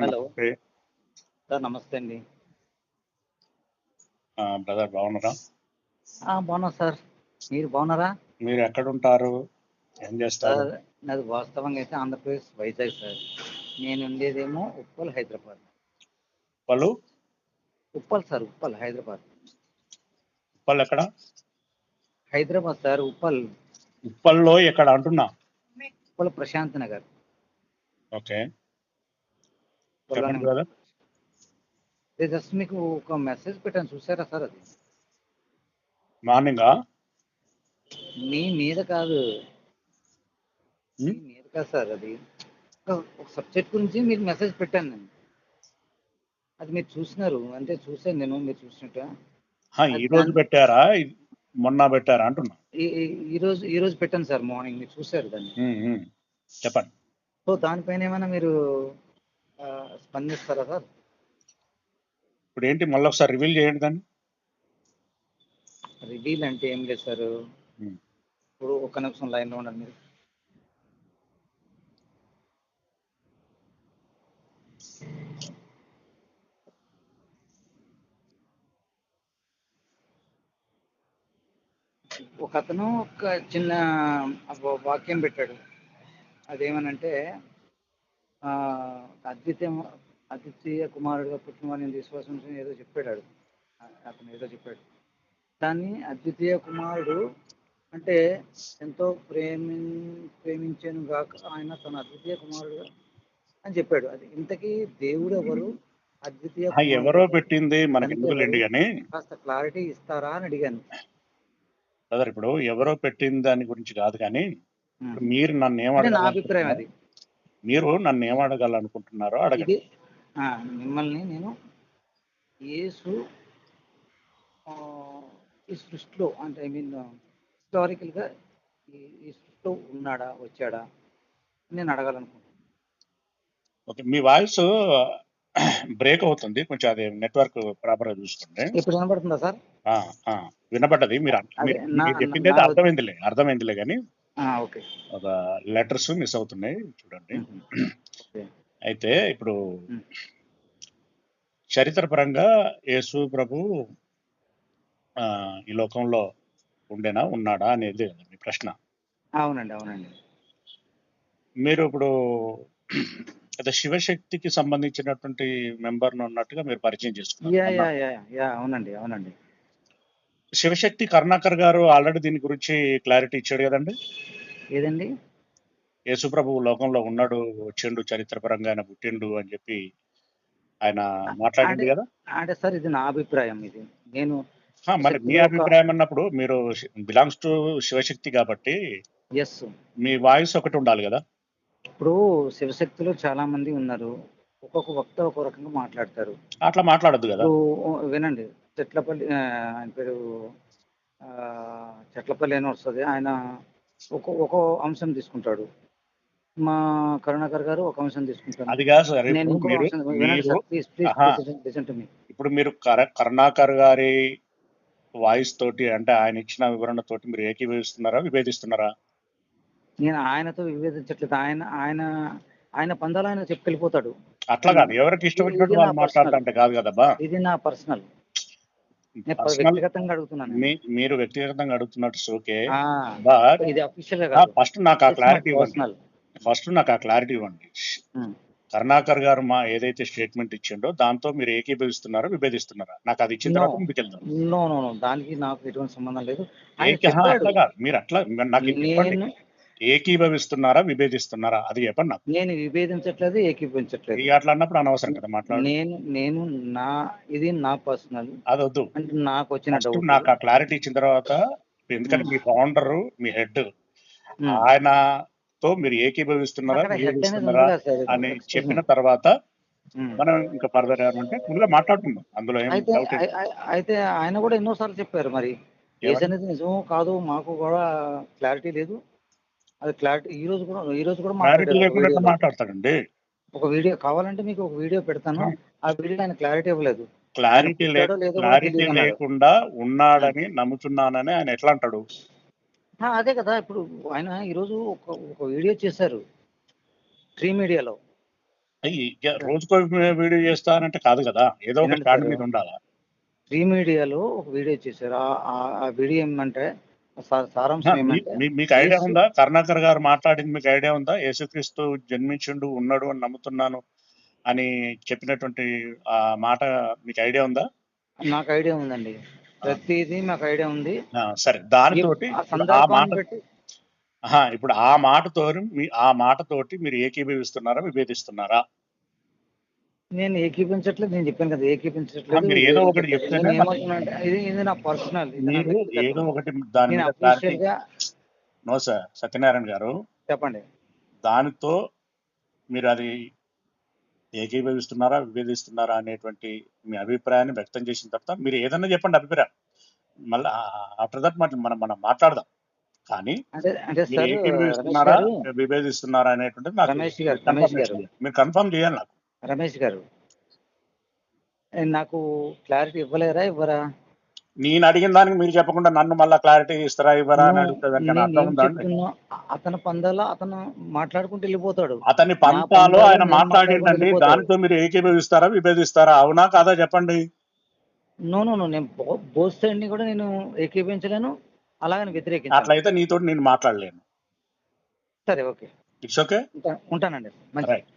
Hello. నమస్తే. Sir నమస్తే అండి. బ్రదర్ బాగున్నారా? ఆ, బాగున్నా సార్. మీరు బాగున్నారా? మీరు ఎక్కడ ఉంటారు ఏం చేస్తారు? నాది వాస్తవంగా అయితే ఆంధ్రప్రదేశ్ వైజాగ్ సార్. నేను ఉండేదేమో ఉప్పల్ హైదరాబాద్. వాళ్ళు ఉప్పల్ సార్ ఉప్పల్ హైదరాబాద్. ఉప్పల్ ఎక్కడ? హైదరాబాద్ సార్ ఉప్పల్. ఉప్పల్లో ఎక్కడ అంటున్నా? ఉప్పల్ ప్రశాంత్ నగర్. ఓకే. చెప్పండి జస్ట్ మీకు ఒక మెసేజ్ పెట్టాను చూసారా సార్ అది? మార్నింగా? మీ మీద కాదు. మీ మీద కాదు సార్ అది. ఒక- సబ్జెక్ట్ గురించి మీకు మెసేజ్ పెట్టాను నేను. అది మీరు చూసినారు అంటే చూసాను నేను మీరు చూసినట్టు. ఈ రోజు పెట్టారా? మొన్న పెట్టారా? అంటున్నా. ఈ రోజు ఈ రోజు పెట్టాను సార్ మార్నింగ్ మీరు చూసారు దాన్ని. చెప్పండి. సో దానిపైన ఏమైనా మీరు స్పందిస్తారా సార్? ఇప్పుడు ఏంటి మళ్ళీ ఒకసారి రివీల్ చేయండి దాన్ని. రివీల్ అంటే ఏం లేదు సార్. ఇప్పుడు ఒక్క నిమిషం లైన్లో ఉండండి మీరు. ఒక అతను ఒక చిన్న ఒక వాక్యం పెట్టాడు. అదేమనంటే అద్వితీయ అద్వితీయ కుమారుడుగా పుట్టిన వాడిని విశ్వాసం ఏదో చెప్పాడు. అతను ఏదో చెప్పాడు. దాన్ని అద్వితీయ కుమారుడు అంటే ఎంతో ప్రేమి ప్రేమించాను గాక ఆయన తన అద్వితీయ కుమారుడు అని చెప్పాడు. అది ఇంతకీ దేవుడు ఎవరు? అద్వితీయ ఎవరో పెట్టింది మనకి కానీ కాస్త క్లారిటీ ఇస్తారా అని అడిగాను. బ్రదర్ ఇప్పుడు ఎవరో పెట్టిన దాని గురించి కాదు కానీ మీరు నన్ను ఏం అంటే నా అభిప్రాయం అది. మీరు నన్ను ఏం అడగాలనుకుంటున్నారో అడగండి. మిమ్మల్ని నేను యేసు ఈ సృష్టిలో అంటే ఐ మీన్ హిస్టారికల్గా ఈ ఈ సృష్టిలో ఉన్నాడా వచ్చాడా నేను అడగాలనుకుంటున్నాను. ఓకే మీ వాయిస్ బ్రేక్ అవుతుంది. కొంచెం అది నెట్వర్క్ ప్రాపర్గా చూసుకోండి ఇప్పుడు వినపడుతుందా సార్? వినపడ్డది మీరు చెప్పింది అర్థమైందిలే అర్థమైందిలే కానీ ఒక లెటర్స్ మిస్ అవుతున్నాయి చూడండి. అయితే ఇప్పుడు. చరిత్రపరంగా యేసు ప్రభు ఆ, ఈ లోకంలో ఉండేనా ఉన్నాడా అనేది మీ ప్రశ్న. అవునండి అవునండి. మీరు ఇప్పుడు అదే శివశక్తికి సంబంధించినటువంటి మెంబర్ ఉన్నట్టుగా మీరు పరిచయం చేసుకున్నారు అవునండి అవునండి. శివశక్తి కరుణాకర్ గారు ఆల్రెడీ దీని గురించి క్లారిటీ ఇచ్చాడు కదండి? ఏదండి? యేసుప్రభు లోకంలో ఉన్నాడు వచ్చిండు చరిత్రపరంగా ఆయన పుట్టిండు అని చెప్పి ఆయన మాట్లాడింది కదా? అంటే సార్ ఇది నా అభిప్రాయం ఇది. నేను మరి మీ అభిప్రాయం అన్నప్పుడు మీరు బిలాంగ్స్ టు శివశక్తి కాబట్టి ఎస్ మీ వాయిస్ ఒకటి ఉండాలి కదా? ఇప్పుడు శివశక్తిలో చాలా మంది ఉన్నారు. ఒక్కొక్క వక్త ఒక రకంగా మాట్లాడతారు. అట్లా మాట్లాడద్దు కదా? వినండి. చెట్లపల్లి ఆయన పేరు చెట్లపల్లి అని వస్తుంది. ఆయన ఒక ఒక అంశం తీసుకుంటాడు. మా కరుణాకర్ గారు ఒక అంశం తీసుకుంటాను అది కాదు సార్ ఇప్పుడు మీరు కరుణాకర్ గారి వాయిస్ తోటి అంటే ఆయన ఇచ్చిన వివరణ తోటి మీరు ఏకీభవిస్తున్నారా విభేదిస్తున్నారా? నేను ఆయనతో విభేదించట్లేదు. ఆయన ఆయన ఆయన పందాలు ఆయన చెప్పుకెళ్ళిపోతాడు. అట్లా కాదు. ఎవరికి ఇష్టం వచ్చినట్టు కాదు కదబ్బా. ఇది నా పర్సనల్. వ్యక్తిగతంగా అడుగుతున్నాను మీరు వ్యక్తిగతంగా అడుగుతున్నట్టు ఓకే ఆ, బట్ ఇది అఫీషియల్ ఫస్ట్ నాకు ఆ క్లారిటీ ఇవ్వండి. ఫస్ట్ నాకు ఆ క్లారిటీ ఇవ్వండి. కరుణాకర్ గారు మా ఏదైతే స్టేట్మెంట్ ఇచ్చిండో దాంతో మీరు ఏకీభవిస్తున్నారా విభేదిస్తున్నారా? నాకు అది ఇచ్చిన తర్వాత ముందుకెళ్దాం నో నో నో దానికి నాకు ఎటువంటి సంబంధం లేదు. మీరు అట్లా నాకు ఏకీభవిస్తున్నారా విభేదిస్తున్నారా? అది చెప్పండి నాకు. నేను విభేదించట్లేదు ఏకీభవించట్లేదు. ఇక అట్లా అన్నప్పుడు అనవసరం కదా మాట్లాడు నేను నేను నా ఇది నా పర్సనల్. అది వద్దు. అంటే నాకు వచ్చిన డౌట్ నాకు ఆ క్లారిటీ ఇచ్చిన తర్వాత ఎందుకంటే మీ ఫౌండర్ మీ హెడ్. ఆయనతో మీరు ఏకీభవిస్తున్నారా అక్కడ అనేది విభేదిస్తున్నారా సార్ అని చెప్పిన తర్వాత మనం ఇంకా ఫర్దర్ ఏమంటే ముందుగా మాట్లాడుకుందాం. అందులో ఏం అయితే డౌట్ అయితే ఆయన కూడా ఎన్నోసార్లు చెప్పారు మరి. ఏమని అనేది నిజమో కాదు మాకు కూడా క్లారిటీ లేదు. అది క్లారిటీ ఈ రోజు కూడా ఈ రోజు కూడా మాట్లాడతాడండి? ఒక వీడియో కావాలంటే మీకు ఒక వీడియో పెడతాను. ఆ. వీడియో ఆయన క్లారిటీ ఇవ్వలేదు. క్లారిటీ క్లారిటీ లేకుండా ఉన్నాడని నమ్ముతున్నానని ఆయన ఎట్లా అంటాడు? అదే కదా ఇప్పుడు ఆయన ఈరోజు ఒక ఒక వీడియో చేశారు ఫ్రీ మీడియాలో. రోజుకో వీడియో చేస్తానంటే కాదు కదా ఏదో ఒక. మీద ఉండాలా? ఫ్రీ మీడియాలో ఒక వీడియో చేశారు. ఆ వీడియో ఏమంటే మీకు ఐడియా ఉందా? కరుణాకర్ గారు మాట్లాడింది మీకు ఐడియా ఉందా? యేసుక్రీస్తు జన్మించుండు ఉన్నాడు అని నమ్ముతున్నాను అని చెప్పినటువంటి ఆ మాట మీకు ఐడియా ఉందా? నాకు ఐడియా ఉందండి. ప్రతిదీ మాకు ఐడియా ఉంది. సరే దానితోటి ఆ ఇప్పుడు ఆ మాట ఇప్పుడు ఆ మాటతో ఆ మాటతోటి మీరు ఏకీభవిస్తున్నారా విభేదిస్తున్నారా? నేను ఏకీపించట్లేదు నేను చెప్పాను కదా ఏకీపించట్లేదు. మీరు ఏదో ఒకటి నేను చెప్తేనే ఏమంటున్నానంటే ఇది ఇది నా పర్సనల్ మీరు. ఏదో ఒకటి దాని నో సార్ సత్యనారాయణ గారు. చెప్పండి. దానితో మీరు అది ఏకీభవిస్తున్నారా విభేదిస్తున్నారా అనేటువంటి మీ అభిప్రాయాన్ని వ్యక్తం చేసిన తర్వాత మీరు ఏదన్నా చెప్పండి అభిప్రాయం. మళ్ళీ ఆఫ్టర్ దట్ మనం మనం మాట్లాడదాం. కానీ ఏకీభవిస్తున్నారా విభేదిస్తున్నారా అనేటువంటిది నాకు. మీరు కన్ఫర్మ్ చేయాలి నాకు. రమేష్ గారు నాకు క్లారిటీ ఇవ్వలేరా ఇవ్వరా? నేను అడిగిన దానికి మీరు చెప్పకుండా నన్ను మళ్ళీ క్లారిటీ ఇస్తారా ఇవ్వరా అని అడుగుతుంది అతని పందాలో అతను మాట్లాడుకుంటూ వెళ్ళిపోతాడు. అతని నా పంతాలో ఆయన మాట్లాడుకుంటూ దానితో మీరు ఏకీభవిస్తారా విభేదిస్తారా అవునా కాదా చెప్పండి. నో నో నో నేను ని కూడా నేను ఏకీపించలేను అలాగని వ్యతిరేకించాను. అట్లయితే నీతో నేను మాట్లాడలేను. సరే ఓకే. ఇట్స్ ఓకే ఉంటా- ఉంటానండి. రైట్